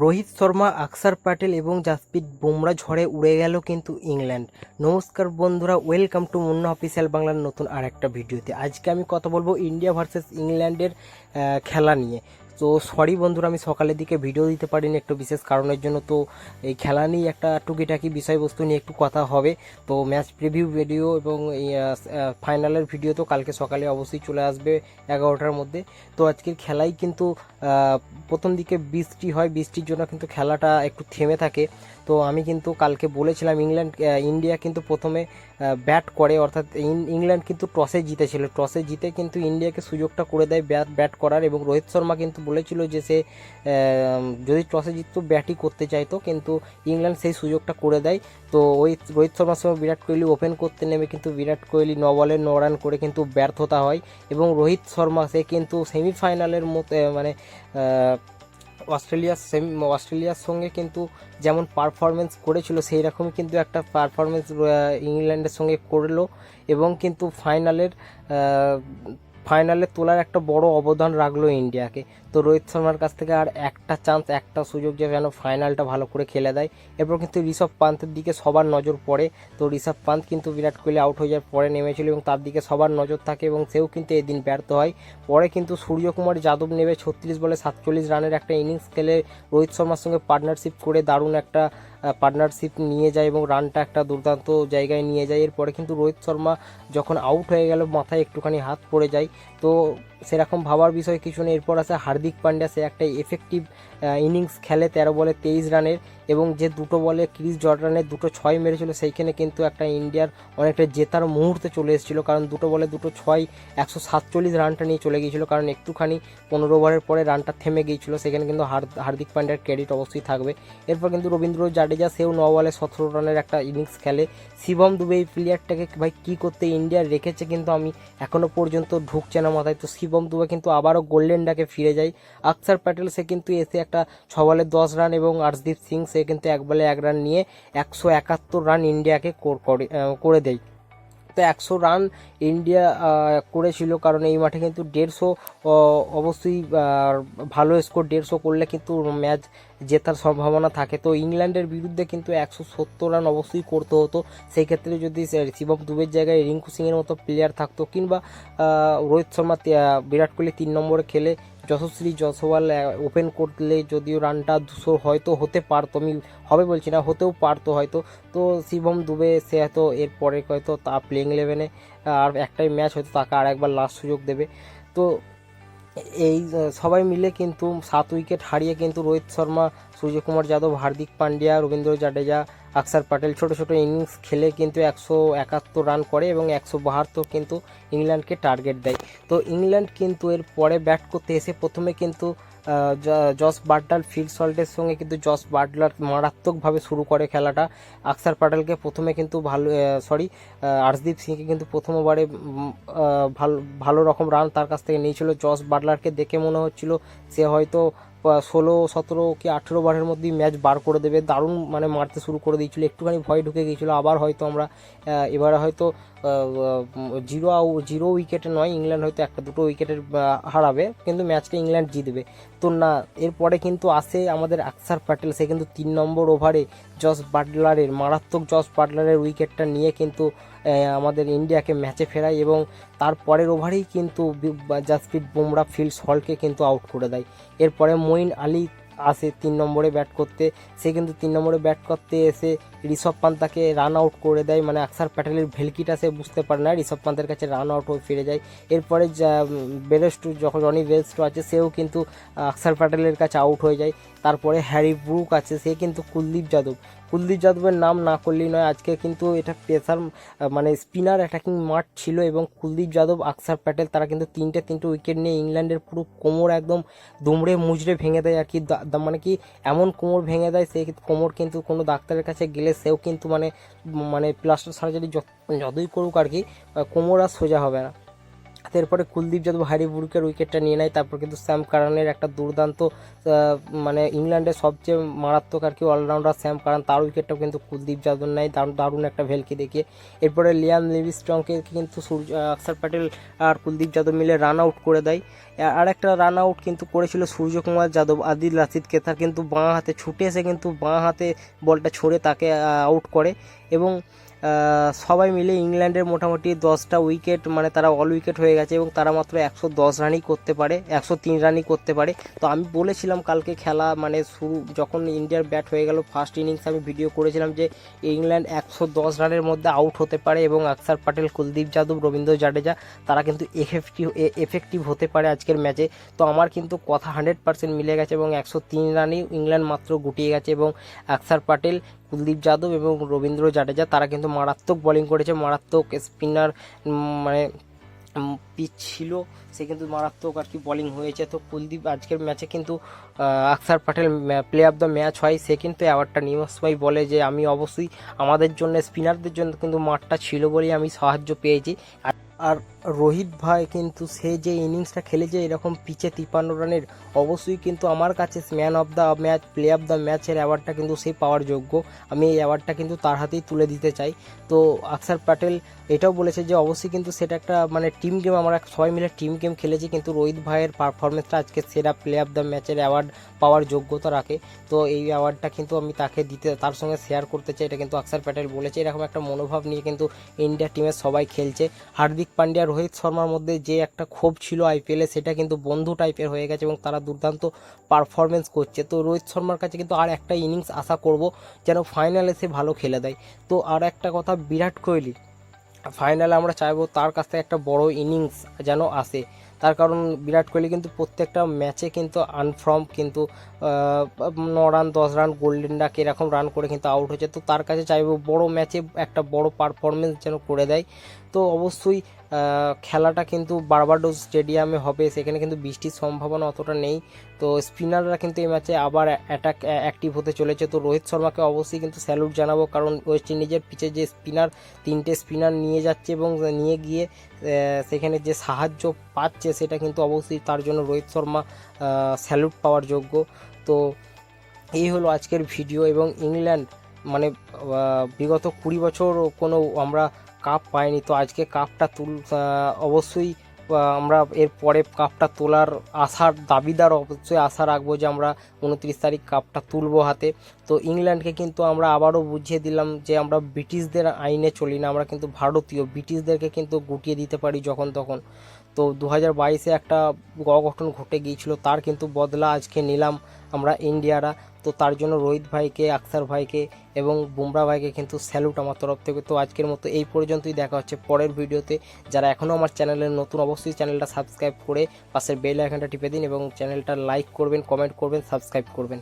রোহিত শর্মা, আকসার প্যাটেল এবং জাসপ্রীত বুমরা ঝড়ে উড়ে গেল কিন্তু ইংল্যান্ড। নমস্কার বন্ধুরা, ওয়েলকাম টু মুন্না অফিসিয়াল বাংলার নতুন আরেকটা ভিডিওতে। আজকে আমি কথা বলব ইন্ডিয়া ভার্সেস ইংল্যান্ডের খেলা নিয়ে। তো সরি বন্ধুরা, আমি সকালের দিকে ভিডিও দিতে পারিনি একটু বিশেষ কারণের জন্য। তো এই খেলা নিয়ে একটা টুকিটাকি বিষয়বস্তু নিয়ে একটু কথা হবে। তো ম্যাচ প্রিভিউ ভিডিও এবং ফাইনালের ভিডিও তো কালকে সকালে অবশ্যই চলে আসবে এগারোটার মধ্যে। তো আজকের খেলাই কিন্তু প্রথম দিকে বৃষ্টি হয়, বৃষ্টির জন্য কিন্তু খেলাটা একটু থেমে থাকে। তো আমি কিন্তু কালকে বলেছিলাম, ইংল্যান্ড ইন্ডিয়া কিন্তু প্রথমে ব্যাট করে, অর্থাৎ ইংল্যান্ড কিন্তু টসে জিতেছিল। টসে জিতে কিন্তু ইন্ডিয়াকে সুযোগটা করে দেয় ব্যাট ব্যাট করার এবং রোহিত শর্মা কিন্তু বলেছিল যে সে যদি টসে জিততো ব্যাটই করতে চাইতো, কিন্তু ইংল্যান্ড সেই সুযোগটা করে দেয়। তো ওই রোহিত শর্মার সঙ্গে বিরাট কোহলি ওপেন করতে নেমে কিন্তু বিরাট কোহলি ন বলে ন রান করে কিন্তু ব্যর্থতা হয় এবং রোহিত শর্মা, সে কিন্তু সেমিফাইনালের মতো মানে অস্ট্রেলিয়ার সেম, অস্ট্রেলিয়ার সঙ্গে কিন্তু যেমন পারফরমেন্স করেছিল সেই রকমই কিন্তু একটা পারফরমেন্স ইংল্যান্ডের সঙ্গে করল এবং কিন্তু ফাইনালের ফাইনালে তোলার একটা বড় অবদান রাখল ইন্ডিয়াকে। তো রোহিত শর্মার কাছ থেকে আর একটা চান্স একটা সুযোগ যে যেন ফাইনালটা ভালো করে খেলে দেয়। এরপর কিন্তু ঋষভ পান্তের দিকে সবার নজর পড়ে। তো ঋষভ পান্ত কিন্তু বিরাট কোহলি আউট হয়ে যাওয়ার পরে নেমেছিল এবং তার দিকে সবার নজর থাকে এবং সেও কিন্তু এদিন ব্যর্থ হয়। পরে কিন্তু সূর্যকুমার যাদব নেবে ছত্রিশ বলে সাতচল্লিশ রানের একটা ইনিংস খেলে রোহিত শর্মার সঙ্গে পার্টনারশিপ করে দারুণ একটা পার্টনারশিপ নিয়ে যায় এবং রানটা একটা দুর্দান্ত জায়গায় নিয়ে যায়। এরপরে কিন্তু রোহিত শর্মা যখন আউট হয়ে গেল, মাথায় একটুখানি হাত পড়ে যায়। তো সেরকম ভাবার বিষয় কিছু নেই। এরপর আছে হার্দিক পান্ডিয়া, সে একটা এফেক্টিভ ইনিংস খেলে, তেরো বলে তেইশ রানের, এবং যে দুটো বলে ক্রিস জর্ডানের দুটো ছয় মেরেছিল, সেইখানে কিন্তু একটা ইন্ডিয়ার অনেকটা জেতার মুহূর্তে চলে এসেছিল, কারণ দুটো বলে দুটো ছয়, একশো সাতচল্লিশ রানটা নিয়ে চলে গিয়েছিল, কারণ একটুখানি পনেরো ওভারের পরে রানটা থেমে গিয়েছিল, সেখানে কিন্তু হার- হার্দিক পান্ডিয়ার ক্রেডিট অবশ্যই থাকবে। এরপর কিন্তু রবীন্দ্র জাডেজা, সেও ন বলে সতেরো রানের একটা ইনিংস খেলে। শিবম দুবে এই প্লেয়ারটাকে ভাই, কী করতে ইন্ডিয়া রেখেছে কিন্তু আমি এখনও পর্যন্ত ঢুকছে না মাথায়। তো শিবম দুবে কিন্তু আবারও গোল্ডেন ডাকে ফিরে যায়। আকসার প্যাটেল সে কিন্তু এসে একটা ছ বলে দশ রান এবং আর্শদীপ সিং, সে কিন্তু এক বলে এক রান নিয়ে একশো একাত্তর রান ইন্ডিয়াকে করে করে দেয়। তো একশো রান ইন্ডিয়া করেছিল। কারণ এই মাঠে কিন্তু দেড়শো অবশ্যই ভালো স্কোর দেড়শো করলে কিন্তু ম্যাচ জেতার সম্ভাবনা থাকে। তো ইংল্যান্ডের বিরুদ্ধে কিন্তু একশো সত্তর রান অবশ্যই করতে হতো। সেই ক্ষেত্রে যদি শিবম দুবের জায়গায় রিঙ্কু সিংয়ের মতো প্লেয়ার থাকতো কিংবা রোহিত শর্মা বিরাট কোহলি তিন নম্বরে খেলে যশস্বী জয়সওয়াল ওপেন করলে যদিও রানটা দুশো হয়তো হতে পারতো, আমি হবে বলছি না, হতেও পারতো হয়তো। তো শিবম দুবে, সে হয়তো এরপরে হয়তো তা প্লেইং ইলেভেনে আর একটাই ম্যাচ হয়তো তাকে আর একবার লাস্ট সুযোগ দেবে। তো এই সবাই মিলে কিন্তু সাত উইকেট হারিয়ে কিন্তু রোহিত শর্মা, সূর্যকুমার যাদব, হার্দিক পান্ডিয়া, রবীন্দ্র জাডেজা, আকসার প্যাটেল ছোট ছোট ইনিংস খেলে কিন্তু একশো একাত্তর রান করে এবং একশো বাহাত্তর কিন্তু ইংল্যান্ডকে টার্গেট দেয়। তো ইংল্যান্ড কিন্তু এর পরে ব্যাট করতে এসে প্রথমে কিন্তু জস বাটলার ফিল্ড সল্টের সঙ্গে কিন্তু জস বাটলার মারাত্মকভাবে শুরু করে খেলাটা। আকসার প্যাটেলকে প্রথমে কিন্তু ভালো সরি আর্শদীপ সিংকে কিন্তু প্রথমবারে ভালো ভালো রকম রান তার কাছ থেকে নিয়েছিল। জস বাটলারকে দেখে মনে হচ্ছিল সে হয়তো ষোলো, সতেরো কি আঠেরো ওভারের মধ্যেই ম্যাচ বার করে দেবে। দারুণ মানে মারতে শুরু করে দিয়েছিল। একটুখানি ভয় ঢুকে গিয়েছিল। আবার হয়তো আমরা এবারে হয়তো জিরো জিরো উইকেটে নয়, ইংল্যান্ড হয়তো একটা দুটো উইকেটের হারাবে। কিন্তু ম্যাচটা ইংল্যান্ড জিতবে। তো না, এরপরে কিন্তু আসে আমাদের আকসার প্যাটেল। সে কিন্তু তিন নম্বর ওভারে জস বাটলারের মারাত্মক জস বাটলারের উইকেটটা নিয়ে কিন্তু আমাদের ইন্ডিয়াকে ম্যাচে ফেরায় এবং তার পরের ওভারেই কিন্তু জাসপ্রীত বুমরা ফিল্ড হলকে কিন্তু আউট করে দেয়। এরপরে মঈন আলী আসে তিন নম্বরে ব্যাট করতে। সে কিন্তু তিন নম্বরে ব্যাট করতে এসে ঋষভ পান্ত তাকে রান আউট করে দেয়। মানে আকসার প্যাটেলের ভেলকিটা সে বুঝতে পারে না। ঋষভ পান্তের কাছে রান আউট হয়ে ফিরে যায়। এরপরে বেরেস্টু যখন রনি বেস্টু আছে, সেও কিন্তু আকসার প্যাটেলের কাছে আউট হয়ে যায়। তারপরে হ্যারি ব্রুক আছে, সে কিন্তু কুলদীপ যাদব। কুলদীপ যাদবের নাম না করলেই নয়, আজকে কিন্তু এটা পেসার মানে স্পিনার অ্যাটাকিং মাঠ ছিল এবং কুলদীপ যাদব, আকসার প্যাটেল, তারা কিন্তু তিনটে তিনটে উইকেট নিয়ে ইংল্যান্ডের পুরো কোমর একদম দুমড়ে মুচড়ে ভেঙে দেয় আর কি। দা- মানে কি এমন কোমর ভেঙে দেয়, সে কোমর কিন্তু কোনো ডাক্তারের কাছে গেলে সেও কিন্তু মানে মানে প্লাস্টার সার্জারি যতই করুক আর কি, কোমর আর সোজা হবে না। এরপরে কুলদীপ যাদব হ্যারি বুরুকের উইকেটটা নিয়ে নেয়। তারপর কিন্তু স্যাম কারানের একটা দুর্দান্ত মানে ইংল্যান্ডের সবচেয়ে মারাত্মক আর কি অলরাউন্ডার স্যাম কারান, তার উইকেটটাও কিন্তু কুলদীপ যাদব নেয়। দারুণ দারুণ একটা ভেলকি দেখিয়ে। এরপরে লিয়াম লিভিস্ট্রংকে কিন্তু সূর্য অক্ষর প্যাটেল আর কুলদীপ যাদব মিলে রান আউট করে দেয়। আর একটা রান আউট কিন্তু করেছিল সূর্যকুমার যাদব। আদিল রাশিদ কেতার কিন্তু বাঁ হাতে ছুটে এসে কিন্তু বাঁ হাতে বলটা ছড়ে তাকে আউট করে। এবং সবাই মিলে ইংল্যান্ডের মোটামুটি দশটা উইকেট মানে তারা অল উইকেট হয়ে গেছে এবং তারা মাত্র একশো দশ রানই করতে পারে, একশো তিন রানই করতে পারে। তো আমি বলেছিলাম কালকে খেলা মানে শুরু, যখন ইন্ডিয়ার ব্যাট হয়ে গেল ফার্স্ট ইনিংস আমি ভিডিও করেছিলাম যে ইংল্যান্ড একশো দশ রানের মধ্যে আউট হতে পারে এবং অক্ষর পাটেল, কুলদীপ যাদব, রবীন্দ্র জাডেজা, তারা কিন্তু এফেক্টিভ এফেক্টিভ হতে পারে আজকের ম্যাচে তো আমার কিন্তু কথা হান্ড্রেড পার্সেন্ট মিলে গেছে এবং একশো তিন রানই ইংল্যান্ড মাত্র গুটিয়ে গেছে এবং অক্ষর প্যাটেল কুলদীপ যাদব এবং রবীন্দ্র জাডেজা, তারা কিন্তু মারাত্মক বোলিং করেছে, মারাত্মক স্পিনার মানে পিচ ছিল, সে কিন্তু মারাত্মক আর কি বোলিং হয়েছে। তো কুলদীপ আজকের ম্যাচে কিন্তু Axar Patel play of the match হয়। সে কিন্তু অ্যাওয়ার্ডটা নিয়মস ভাই বলে যে, আমি অবশ্যই আমাদের জন্য স্পিনারদের জন্য কিন্তু মাঠটা ছিল বলেই আমি সাহায্য পেয়েছি। আর রোহিত ভাই কিন্তু সে যে ইনিংসটা খেলেছে, এরকম পিচে তিপ্পান্ন রানের, অবশ্যই কিন্তু আমার কাছে man of the match play of the ম্যাচের অ্যাওয়ার্ডটা কিন্তু সে পাওয়ার যোগ্য। আমি এই অ্যাওয়ার্ডটা কিন্তু তার হাতেই তুলে দিতে চাই। তো অক্ষর প্যাটেল এটাও বলেছে যে, অবশ্যই কিন্তু সেটা একটা মানে টিম গেম আমরা সবাই মিলে টিম গেম খেলেছি, কিন্তু রোহিত ভাইয়ের পারফরমেন্সটা আজকে সেরা প্লে অফ দ্য ম্যাচের অ্যাওয়ার্ড পাওয়ার যোগ্যতা রাখে। তো এই অ্যাওয়ার্ডটা কিন্তু আমি তাকে দিতে, তার সঙ্গে শেয়ার করতে চাই, এটা কিন্তু অক্ষর প্যাটেল বলেছে। এরকম একটা মনোভাব নিয়ে কিন্তু ইন্ডিয়া টিমের সবাই খেলছে। হার্দিক পান্ডিয়া রোহিত শর্মার মধ্যে যে একটা ক্ষোভ ছিল আইপিএলে সেটা কিন্তু বন্ধু টাইপের হয়ে গেছে এবং তারা দুর্দান্ত পারফরমেন্স করছে। তো রোহিত শর্মার কাছে কিন্তু আর একটা ইনিংস আশা করব যেন ফাইনালে সে ভালো খেলে দেয়। তো আর একটা কথা, বিরাট কোহলি ফাইনালে আমরা চাইব তার কাছ থেকে একটা বড় ইনিংস যেন আসে। তার কারণ বিরাট কোহলি কিন্তু প্রত্যেকটা ম্যাচে কিন্তু আনফ্রম কিন্তু ন রান দশ রান গোল্ডেন ডাক এরকম রান করে কিন্তু আউট হয়েছে তো তার কাছে চাইব বড় ম্যাচে একটা বড় পারফরমেন্স যেন করে দেয়। তো অবশ্যই খেলাটা কিন্তু বারবাডোস স্টেডিয়ামে হবে। সেখানে কিন্তু বৃষ্টির সম্ভাবনা অতটা নেই। তো স্পিনাররা কিন্তু এই ম্যাচে আবার অ্যাটাক অ্যাক্টিভ হতে চলেছে। তো রোহিত শর্মাকে অবশ্যই কিন্তু স্যালুট জানাব। কারণ ওয়েস্ট ইন্ডিজের পিছে যে স্পিনার তিনটে স্পিনার নিয়ে যাচ্ছে এবং নিয়ে গিয়ে সেখানে যে সাহায্য পাচ্ছে সেটা কিন্তু অবশ্যই তার জন্য রোহিত শর্মা স্যালুট পাওয়ার যোগ্য। তো এই হলো আজকের ভিডিও এবং ইংল্যান্ড মানে বিগত কুড়ি বছর কোনো আমরা কাপ পাইনি, তো আজকে কাপটা তুল অবশ্যই আমরা এর পরে কাপটা তোলার আশার, দাবিদার অবশ্যই আশা রাখব যে আমরা উনত্রিশ তারিখ কাপটা তুলবো হাতে। তো ইংল্যান্ডকে কিন্তু আমরা আবারও বুঝিয়ে দিলাম যে আমরা ব্রিটিশদের আইনে চলি না, আমরা কিন্তু ভারতীয়, ব্রিটিশদেরকে কিন্তু গুটিয়ে দিতে পারি যখন তখন। তো দু হাজার বাইশে একটা অঘটন ঘটে গিয়েছিল, তার কিন্তু বদলা আজকে নিলাম আমরা ইন্ডিয়ারা। তো তার জন্য রোহিত ভাইকে আক্তার ভাইকে এবং বুমরা ভাইকে কিন্তু স্যালুট আমার তরফ থেকে। তো আজকের মতো এই পর্যন্তই, দেখা হচ্ছে পরের ভিডিওতে। যারা এখনও আমার চ্যানেলের নতুন, অবশ্যই চ্যানেলটা সাবস্ক্রাইব করে পাশের বেল আইকনটা টিপে দিন এবং চ্যানেলটা লাইক করবেন কমেন্ট করবেন সাবস্ক্রাইব করবেন।